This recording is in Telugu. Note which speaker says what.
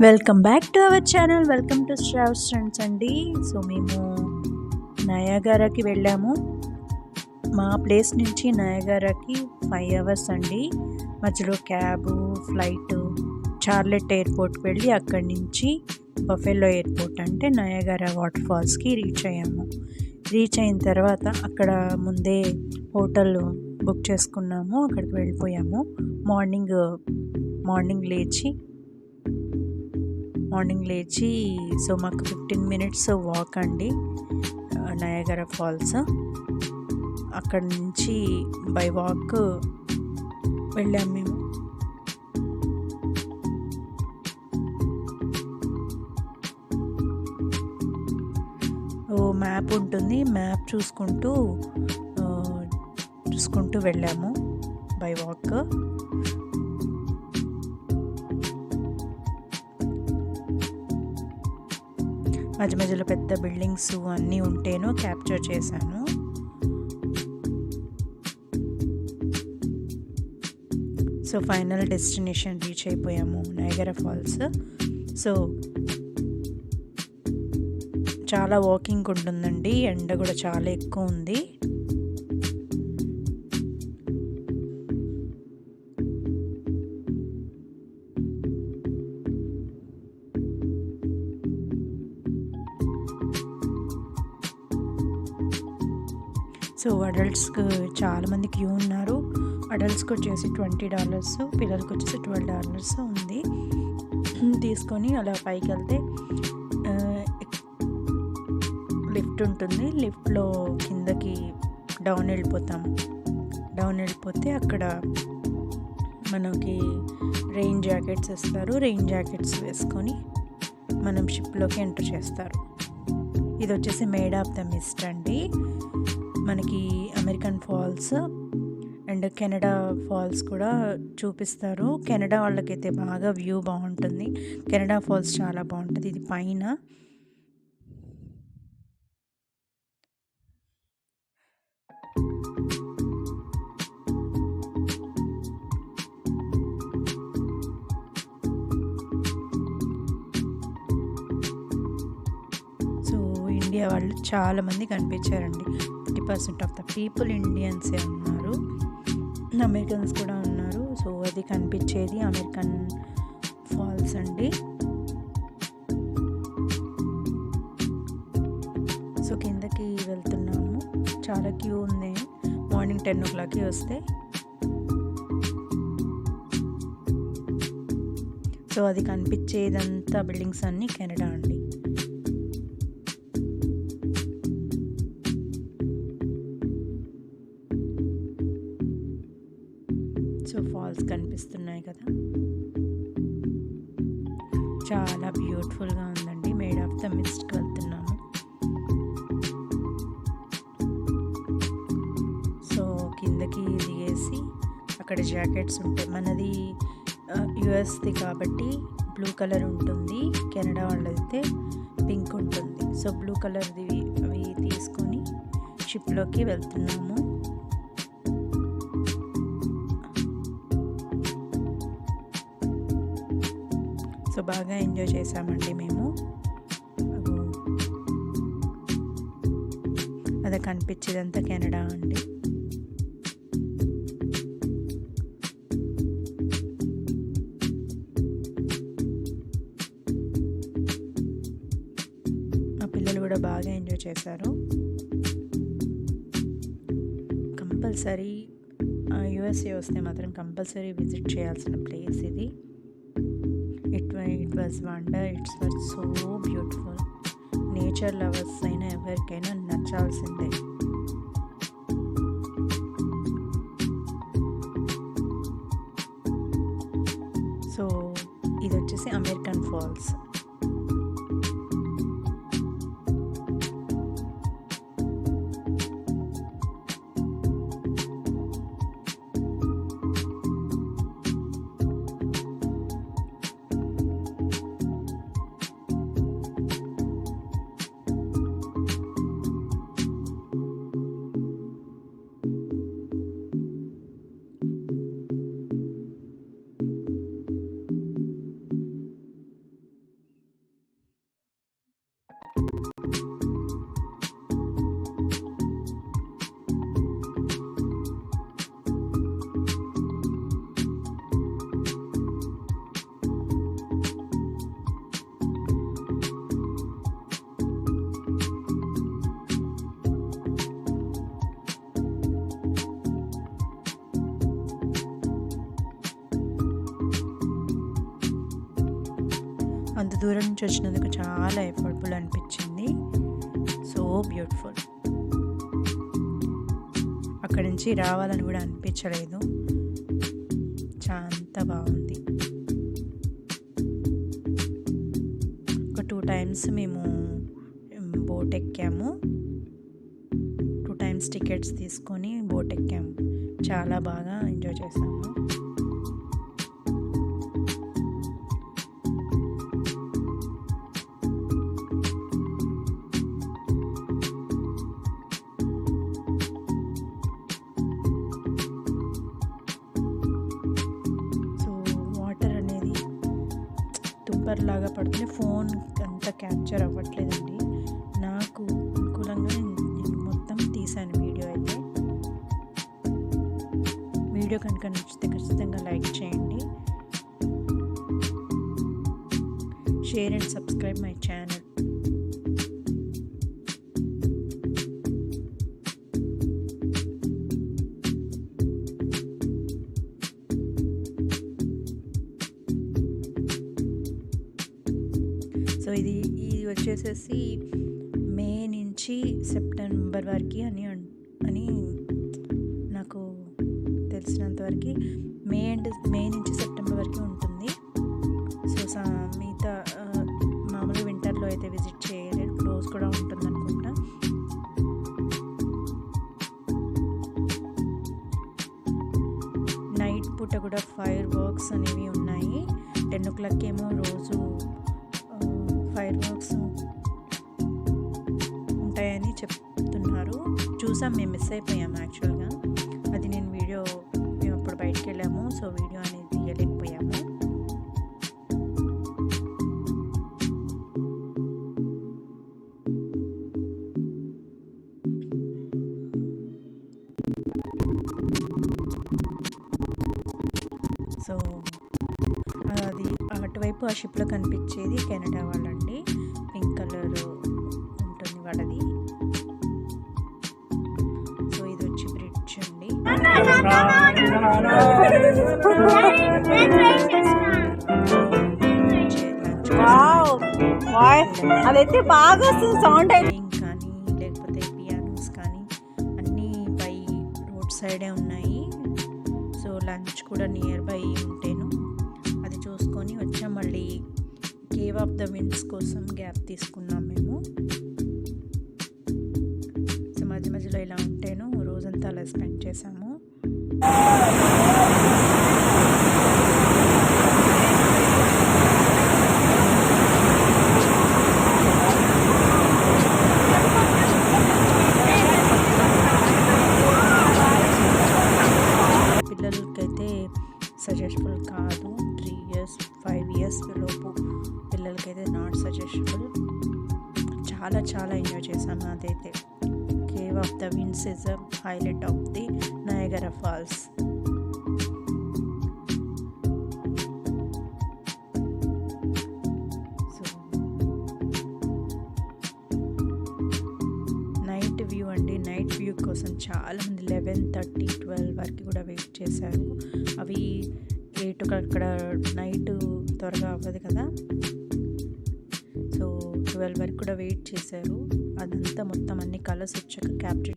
Speaker 1: Welcome back to our channel. Welcome to స్ట్రావ్స్ friends అండి. సో మేము నయాగారాకి వెళ్ళాము. మా ప్లేస్ నుంచి నయాగారాకి ఫైవ్ అవర్స్ అండి. మధ్యలో క్యాబు ఫ్లైట్ చార్లెట్ ఎయిర్పోర్ట్కి వెళ్ళి అక్కడి నుంచి బఫెలో ఎయిర్పోర్ట్ అంటే నయాగారా వాటర్ ఫాల్స్కి రీచ్ అయ్యాము. రీచ్ అయిన తర్వాత అక్కడ ముందే హోటల్ బుక్ చేసుకున్నాము. అక్కడికి వెళ్ళిపోయాము. మార్నింగ్ మార్నింగ్ లేచి మార్నింగ్ లేచి సో మాకు ఫిఫ్టీన్ మినిట్స్ వాక్ అండి నయాగర ఫాల్స్. అక్కడ నుంచి బై వాక్ వెళ్ళాము మేము. ఓ మ్యాప్ ఉంటుంది మ్యాప్ చూసుకుంటూ చూసుకుంటూ వెళ్ళాము బై వాక్. మధ్య మధ్యలో పెద్ద బిల్డింగ్స్ అన్నీ ఉంటేనో క్యాప్చర్ చేశాను. సో ఫైనల్ డెస్టినేషన్ రీచ్ అయిపోయాము నయగర ఫాల్స్. సో చాలా వాకింగ్ ఉంటుందండి ఎండ కూడా చాలా ఎక్కువ ఉంది. సో అడల్ట్స్కి చాలామంది క్యూ ఉన్నారు. అడల్ట్స్కి వచ్చేసి ట్వంటీ డాలర్స్ పిల్లలకి వచ్చేసి ట్వెల్వ్ డాలర్స్ ఉంది. తీసుకొని అలా పైకి వెళ్తే లిఫ్ట్ ఉంటుంది. లిఫ్ట్లో కిందకి డౌన్ వెళ్ళిపోతాం. డౌన్ వెళ్ళిపోతే అక్కడ మనకి రెయిన్ జాకెట్స్ ఇస్తారు రెయిన్ జాకెట్స్ వేసుకొని మనం షిప్లోకి ఎంటర్ చేస్తారు. ఇది వచ్చేసి మేడ్ ఆఫ్ ద మిస్ట్ అండి. మనకి American falls and Canada falls కూడా చూపిస్తారు. కెనడా వాళ్ళకైతే బాగా వ్యూ బాగుంటుంది. కెనడా ఫాల్స్ చాలా బాగుంటుంది. ఇది పైన. ఇండియా వాళ్ళు చాలామంది కనిపించారండి. Fifty percent of the people ఇండియన్సే ఉన్నారు. అమెరికన్స్ కూడా ఉన్నారు. సో అది కనిపించేది అమెరికన్ ఫాల్స్ అండి. సో కిందకి వెళ్తున్నాము. చాలా క్యూ ఉంది. మార్నింగ్ టెన్ ఓ క్లాక్కి వస్తే. సో అది కనిపించేదంతా బిల్డింగ్స్ అన్నీ కెనడా అండి. ఫాల్స్ కనిపిస్తున్నాయి కదా. చాలా బ్యూటిఫుల్గా ఉందండి. మేడ్ ఆఫ్ ద మిస్ట్కి వెళ్తున్నాము. సో కిందకి దిగేసి అక్కడ జాకెట్స్ ఉంటాయి. మనది యుఎస్ది కాబట్టి బ్లూ కలర్ ఉంటుంది. కెనడా వాళ్ళదైతే పింక్ ఉంటుంది. సో బ్లూ కలర్ది అవి తీసుకొని షిప్లోకి వెళ్తున్నాము. బాగా ఎంజాయ్ చేసామండి మేము. అది అదే కనిపించేదంతా కెనడా అండి. మా పిల్లలు కూడా బాగా ఎంజాయ్ చేశారు. కంపల్సరీ యుఎస్ఏ వస్తే మాత్రం కంపల్సరీ విజిట్ చేయాల్సిన ప్లేస్ ఇది. It it was wonder it's was so beautiful nature lovers అయినా ఎవరికైనా నచ్చాల్సిందే. సో ఇది వచ్చేసి అమెరికన్ ఫాల్స్ అంత దూరం నుంచి వచ్చినందుకు చాలా ఎఫర్ట్ఫుల్ అనిపించింది. సో బ్యూటిఫుల్ అక్కడి నుంచి రావాలని కూడా అనిపించలేదు. చాలా బాగుంది. ఒక టూ టైమ్స్ మేము బోట్ ఎక్కాము. టూ టైమ్స్ టికెట్స్ తీసుకొని బోట్ ఎక్కాము. చాలా బాగా ఎంజాయ్ చేసాము. తుంపర్ లాగా పడుతుంది. ఫోన్ అంతా క్యాప్చర్ అవ్వట్లేదండి. నాకు అనుకూలంగా నేను నేను మొత్తం తీశాను వీడియో అయితే. వీడియో కనుక నచ్చితే ఖచ్చితంగా లైక్ చేయండి. Share and subscribe my channel వచ్చేసేసి మే నుంచి సెప్టెంబర్ వరకు అని అని నాకు తెలిసినంత వరకు మే అండ్ మే నుంచి సెప్టెంబర్ వరకు ఉంటుంది. సో సా- మిగతా మామూలు వింటర్లో అయితే విజిట్ చేయలేదు క్లోజ్ కూడా ఉంటుంది అనుకుంటా నైట్ పూట కూడా ఫైర్ వర్క్స్ అనేవి ఉన్నాయి. టెన్ ఓ క్లాక్ ఏమో రోజు ఫైర్ వర్క్స్ ఉంటాయని చెప్తున్నారు. చూసాం మేము మిస్ అయిపోయాము యాక్చువల్గా అది నేను వీడియో మేము అప్పుడు బయటకు వెళ్ళాము సో వీడియో అనేది అటువైపు ఆ షిప్లో కనిపించేది కెనడా వాళ్ళండి. పింక్ కలర్ ఉంటుంది వాళ్ళది. సో ఇది వచ్చి బ్రిడ్జ్ అండి.
Speaker 2: అదైతే బాగా వస్తుంది సౌండ్
Speaker 1: కానీ లేకపోతే పియానోస్ కానీ అన్నీ బై రోడ్ సైడే ఉన్నాయి. సో లంచ్ కూడా నియర్ బై ఉంటేను. చూసుకొని వచ్చాం. మళ్ళీ కేవ్ ఆఫ్ ద విండ్స్ కోసం గ్యాప్ తీసుకున్నాం మేము. సో మధ్య మధ్యలో ఇలా ఉంటేను రోజంతా అలా స్పెండ్ చేసాము నాకైతే నాట్ సజెస్టబుల్ చాలా చాలా ఎంజాయ్ చేశాను అదైతే cave of the winds is a highlight of the Niagara Falls. Night view అండి. నైట్ వ్యూ కోసం చాలామంది లెవెన్ థర్టీ ట్వెల్వ్ వరకు కూడా వెయిట్ చేశారు. అవి ఎయిట్ అక్కడ నైట్ త్వరగా అవ్వదు కదా. ట్వెల్వ్ వరకు కూడా వెయిట్ చేశారు. అదంతా మొత్తం అన్ని కలర్స్ వచ్చాక క్యాప్చర్